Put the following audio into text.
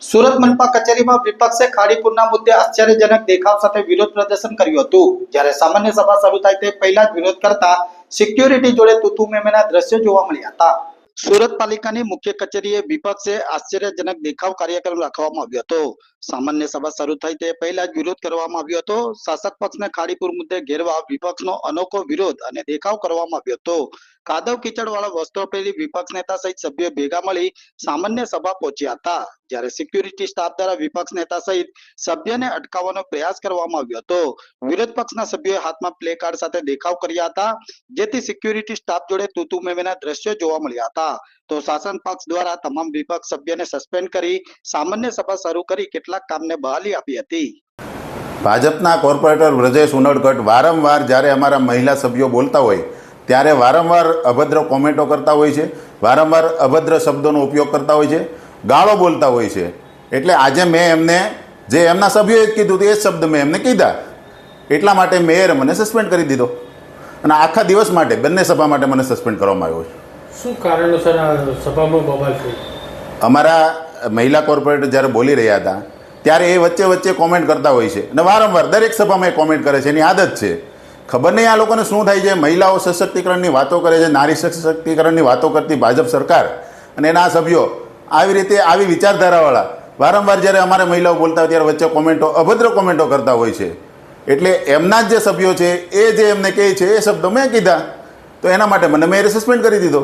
સુરત મનપા કચેરીમાં વિપક્ષે ખાડીપુરના મુદ્દે આશ્ચર્યજનક દેખાવ સાથે વિરોધ પ્રદર્શન કર્યું હતું. જ્યારે સામાન્ય સભા શરૂ થાય તે પહેલા જ વિરોધ કરતા સિક્યુરિટી જોડે તુતુ મેમેના દ્રશ્યો જોવા મળ્યા હતા. સુરત પાલિકાની મુખ્ય કચેરીએ વિપક્ષે આશ્ચર્યજનક દેખાવ કાર્યક્રમ રાખવામાં આવ્યો હતો. સામાન્ય સભા શરૂ થઈ તે પહેલા જ વિરોધ કરવામાં આવ્યો હતો. શાસક પક્ષને ખાડીપુર મુદ્દે ઘેરવા વિપક્ષનો અનોખો વિરોધ અને દેખાવ કરવામાં આવ્યો હતો. કાદવ કીચડ વાળા વસ્ત્રો પહેરી વિપક્ષ નેતા સહિત સભ્યો ભેગા મળી સામાન્ય સભા પહોંચ્યા હતા. જ્યારે સિક્યુરિટી સ્ટાફ દ્વારા વિપક્ષ નેતા સહિત સભ્યને અટકાવવાનો પ્રયાસ કરવામાં આવ્યો હતો. વિરોધ પક્ષના સભ્યોએ હાથમાં પ્લે કાર્ડ સાથે દેખાવ કર્યા હતા, જેથી સિક્યુરિટી સ્ટાફ જોડે તુતુ મેમેના દ્રશ્યો જોવા મળ્યા હતા. તો શાસન પક્ષ દ્વારા તમામ વિપક્ષ સભ્યને સસ્પેન્ડ કરી સામાન્ય સભા શરૂ કરી કેટલાક કામને બહાલી આપી હતી. ભાજપના કોર્પોરેટર વ્રજેશ ઉનડકટ વારંવાર જ્યારે અમારા મહિલા સભ્યો બોલતા હોય ત્યારે વારંવાર અભદ્ર કોમેન્ટો કરતા હોય છે વારંવાર અભદ્ર શબ્દોનો ઉપયોગ કરતા હોય છે ગાળો બોલતા હોય છે. એટલે આજે મેં એમને જે એમના સભ્યોએ જ કીધું હતું એ જ શબ્દ મેં એમને કીધા. એટલા માટે મેયરે મને સસ્પેન્ડ કરી દીધો. અને આખા દિવસ માટે બંને સભા માટે મને સસ્પેન્ડ કરવામાં આવ્યો છે. શું કારણોસર સભામાં બબાલ થઈ અમારા મહિલા કોર્પોરેટર જ્યારે બોલી રહ્યા હતા ત્યારે એ વચ્ચે વચ્ચે કોમેન્ટ કરતા હોય છે. અને વારંવાર દરેક સભામાં એ કોમેન્ટ કરે છે. એની આદત છે. ખબર નહીં આ લોકોને શું થાય છે? મહિલાઓ સશક્તિકરણની વાતો કરે છે, નારી સશક્તિકરણની વાતો કરતી ભાજપ સરકાર અને એના સભ્યો આવી રીતે આવી વિચારધારાવાળા વારંવાર જ્યારે અમારે મહિલાઓ બોલતા હોય ત્યારે વચ્ચે કોમેન્ટો, અભદ્ર કોમેન્ટો કરતા હોય છે. એટલે એમના જ જે સભ્યો છે, એ જે એમને કહે છે, એ શબ્દો મેં કીધા, તો એના માટે મને મેં સસ્પેન્ડ કરી દીધો.